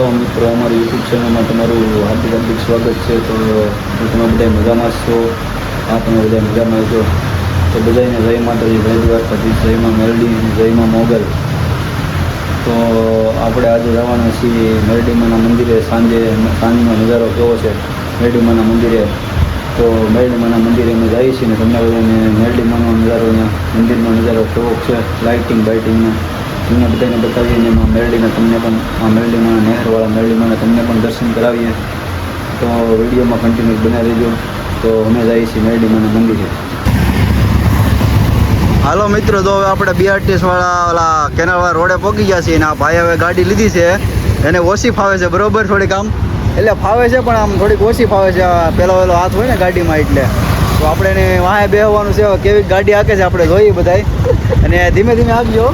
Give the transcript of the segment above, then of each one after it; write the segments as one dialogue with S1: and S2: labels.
S1: Hello મિત્રો. અમારી YouTube ચેનલમાં તમારું હાર્દિક હાર્દિક સ્વાગત છે. તો તમે બધા મજામાં છો? હા, તમે બધા મજામાં છો. તો બધાને જય માતાજી, જય પછી જયમાં મેરડી જયમાં મોગલ. તો આપણે આજે જવાના છીએ મેરડીમાના મંદિરે. સાંજે સાંજનો નજારો કેવો છે? મેરડીમાના મંદિરે. તો મેરડીમાના મંદિરે અમે જઈએ છીએ ને તમને બધાને મેરડીમાનો નજારો અહીંયા, મંદિરનો નજારો કેવો છે? લાઇટિંગ બાઇટિંગનો તમને બધાને બતાવીએ ને એમાં મેરડીને તમને પણ આ મેરડીમાં નહેરવાળા મેરડીમાં તમને પણ દર્શન કરાવીએ. તો વિડીયોમાં કન્ટિન્યુ બના દેજો તો અમે જઈએ છીએ મેરડીમાના મંદિરે.
S2: હાલો મિત્રો તો હવે આપણે બીઆરટીએસ વાળા ઓલા કેનાલવાળા રોડે પહોંચી ગયા છીએ અને આ ભાઈ હવે ગાડી લીધી છે. એને ઓછી ફાવે છે બરોબર થોડીક આમ? એટલે ફાવે છે પણ આમ થોડીક ઓછી ફાવે છે આ પેલો પેલો હાથ હોય ને ગાડીમાં એટલે. તો આપણે એને વાહે બેહવાનું છે કેવી ગાડી હાકે છે આપણે જોઈએ બધાય. અને ધીમે ધીમે આપજો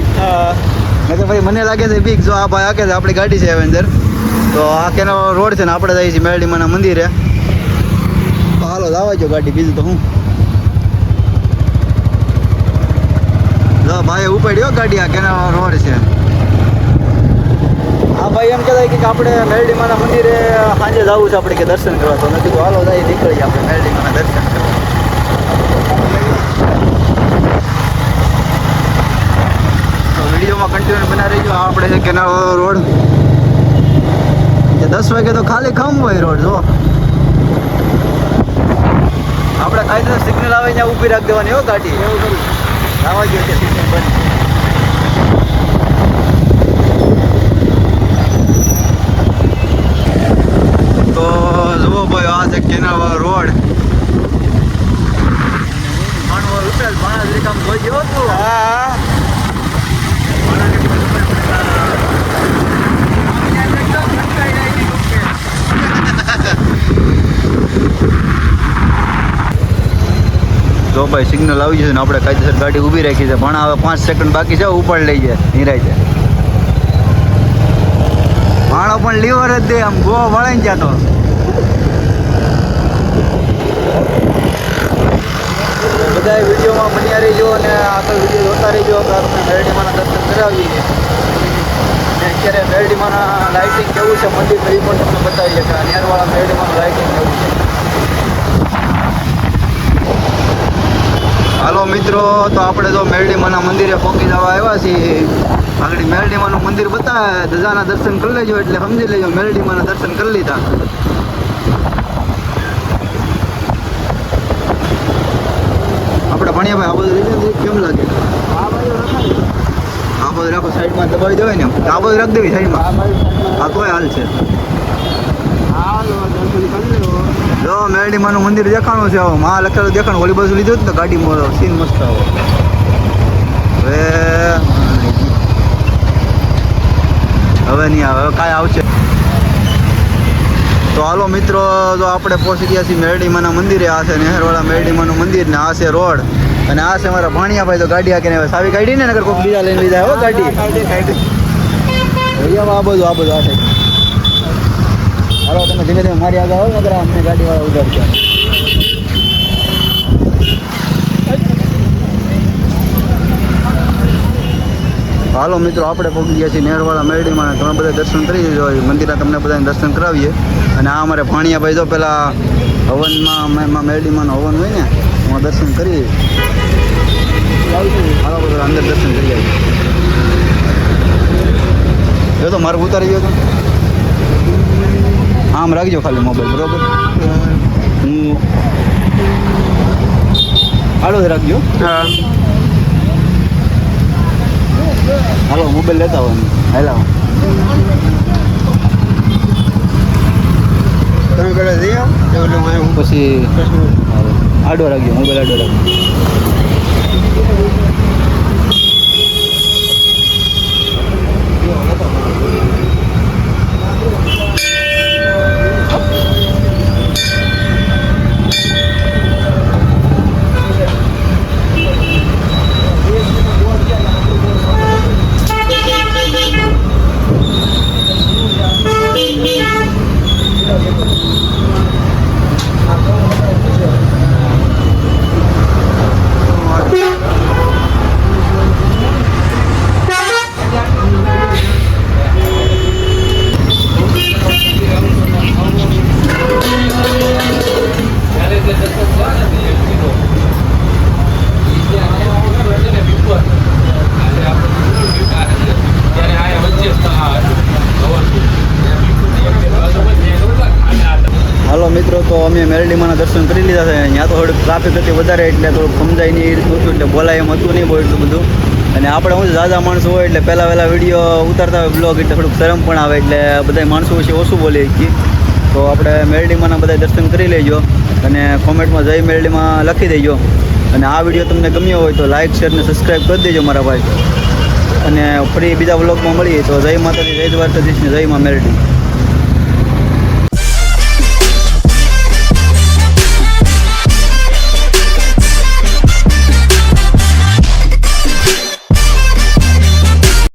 S2: મેં તો ભાઈ, મને લાગે છે બીક જો આ ભાઈ આકે છે, આપણી ગાડી છે એવેન્જર તો આ કેનો રોડ છે ને, આપણે જઈએ છીએ મેરડીમાના મંદિરે. હાલો લાવા જો ગાડી બીજું તો હું. ભાઈ ઉપાડ્યો ગાડી આ કેનો રોડ છે. હા, ભાઈ, એમ કહેતા કે આપણે મેરડીમાના મંદિરે સાંજે જવું છે આપણે કે દર્શન કરવા. તો મેં કીધું, હાલો જાય નીકળીએ આપણે મેરડીમાના દર્શન કરવા તો વિડીયોમાં કન્ટિન્યુ બના રહીજો આ આપણે છે કેનાલ રોડ. દસ વાગે તો ખાલી ખમ હોય રોડ જો આપણે કાયદેસર સિગ્નલ આવે ત્યાં ઊભી રાખી દેવાની હો ગાડી. એવું કરું. આવા ગયો છે સિગ્નલ બંધ. તો જુઓ ભાઈ આ છે કેનાલ રોડ. માણસ જે કામ જોઈ ગયો તું હા. ભાઈ સિગ્નલ આવી જશે ને આપણે કાયદેસર ગાડી ઊભી રાખી છે. પણ હવે પાંચ સેકન્ડ બાકી છે, ઉપર લઈ જાય, નિરાય જાય માણો પણ લીવર જ દે આમ, ગોવા વળાઈ ને ત્યાં તો બધા વિડીયોમાં બન્યા રહેજો અને આગળ વીડિયો જોતા રહેજો. આપણે મેરડીમાના દર્શન કરાવીએ. અત્યારે મેરડીમાના લાઇટિંગ કેવું છે મંદિર એ પણ તમને બતાવીએ. કે નેરવાળા મેરડીમાનું લાઇટિંગ કેવું છે. હાલો મિત્રો, તો આપણે તો મેરડીમાના મંદિરે પહોંચી જવા આવ્યા છીએ. આગળ મેરડીમાનું મંદિર બતાવે, ધજાના દર્શન કરી લેજો એટલે સમજી લેજો, મેરડીમાના દર્શન કરી લીધા. આપણે ભણ્યા ભાઈ આ બધું કેમ લાગે? આ બધું રાખો, સાઈડમાં દબાવી દેવાય ને આ બધું રાખી દેવી સાઈડમાં. આ કોઈ હાલ છે. જો મેરડીમાનું મંદિર દેખાણું છે હવે માં લખેલું દેખાણું. ઓલી બાજુ લીધું હતું ને ગાડીમાં સીન મસ્ત આવો. હવે હવે નહીં આવે. હવે કાંઈ આવશે. તો હાલો મિત્રો જો આપણે પહોંચી ગયા છીએ મેરડીમાના મંદિરે. આ છે નહેરવાળા મેરડીમાનું મંદિર ને આ છે રોડ. અને આ છે મારા ભાણિયા ભાઈ તો ગાડી આખીને હવે સાવી કાઢી ને નગર કોઈક બીજા લઈને લીધા હો ગાડી. આ બધું આ બધું આ સાઈડ. હાલો, તમે ધીમે ધીમે મારી આગળ આવો નગર અમને ગાડીવાળા છે હાલો મિત્રો, આપણે પહોંચી ગયા છીએ નહેરવાળા મેરડીમાં તમે બધા દર્શન કરી દેજો મંદિરના તમને બધાને દર્શન કરાવીએ. અને આ અમારે ભાણિયાભાઈ તો પેલા હવનમાં એમાં મેરડીમાં હવન હોય ને, એમાં દર્શન કરી હાલો બધા અંદર દર્શન કરી આવીએ. જો તો મારું ઉતારી ગયો તો. આમ રાખજો ખાલી મોબાઈલ બરોબર? હું હાલો રાખજો. હાલો મોબાઈલ લેતા હોય હેલા.
S3: તમે પેલા જઈ આવો.
S2: પછી આડો રાખજો મોબાઈલ આડો રાખજો. તો મેરડીમાંના દર્શન કરી લીધા છે. ત્યાં તો થોડીક ટ્રાફિક હતી વધારે એટલે થોડુંક સમજાય નહીં એ હતું એટલે બોલાય એમ હતું નહીં બહુ એટલું બધું. અને આપણે હું ઝાઝા માણસો હોય એટલે પહેલાં વહેલા વીડિયો ઉતારતા હોય બ્લોગ એટલે થોડુંક શરમ પણ આવે એટલે બધા માણસો વિશે ઓછું બોલીએ છીએ તો આપણે મેરડીમાંના બધા દર્શન કરી લેજો અને કોમેન્ટમાં જય મેરડીમાં લખી દેજો. અને આ વીડિયો તમને ગમ્યો હોય તો લાઇક શેર અને સબસ્ક્રાઈબ કરી દેજો મારા ભાઈ. અને ફરી બીજા વ્લોગમાં મળીએ તો જય માતાજી, જય દ્વારકાધીશ ને જય મા મેરડી.